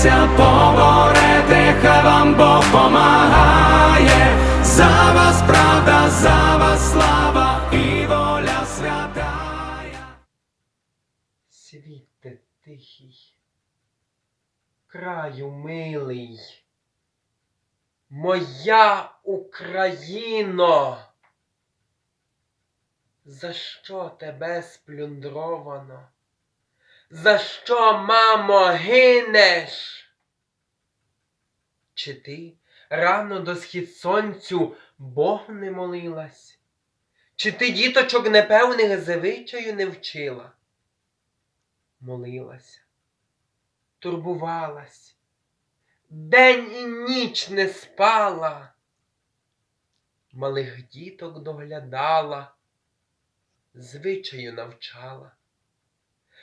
Молися, поборете, хай вам Бог помагає. За вас правда, за вас слава і воля святая. Світе тихий, краю милий, моя Україно, за що тебе сплюндровано? За що, мамо, гинеш? Чи ти рано до схід сонцю Бог не молилась? Чи ти діточок непевних звичаю не вчила? молилася, турбувалась, день і ніч не спала, малих діток доглядала, звичаю навчала.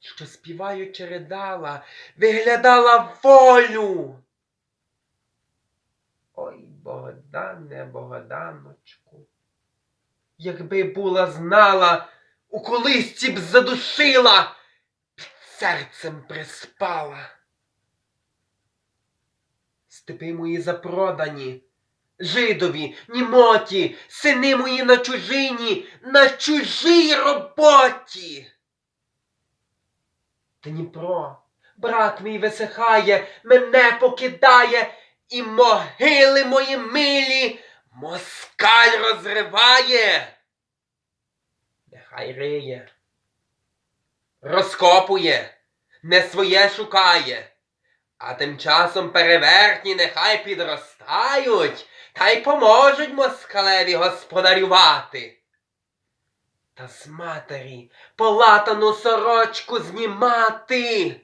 що співаючи ридала, виглядала волю. Ой, Богдане, Богданочку, якби була знала, у колисці б задушила, під серцем приспала. Степи мої запродані, жидові, німоті, сини мої на чужині, на чужій роботі. Дніпро, брат мій висихає, мене покидає, і могили мої милі москаль розриває. Нехай риє, розкопує, не своє шукає. А тим часом перевертні нехай підростають та й поможуть москалеві господарювати. Та з матері полатану сорочку знімати.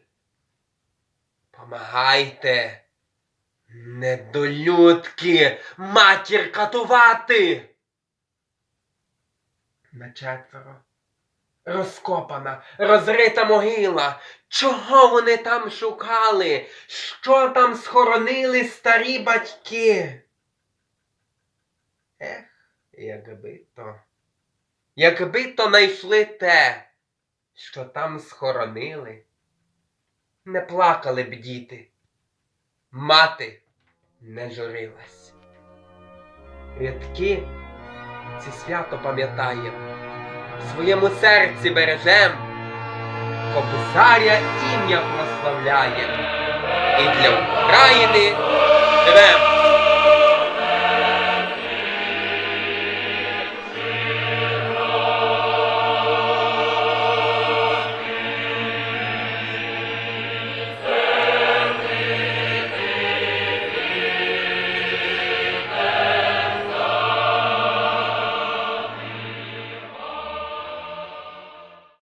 Помагайте, недолюдки, матір катувати. На четверо розкопана, розрита могила. Чого вони там шукали? Що там схоронили старі батьки? Ех, якби то, якби то найшли те, що там схоронили, не плакали б діти, мати не журилась. Рядки ці свято пам'ятаємо в своєму серці бережем, кобзаря ім'я прославляє, і для України живем.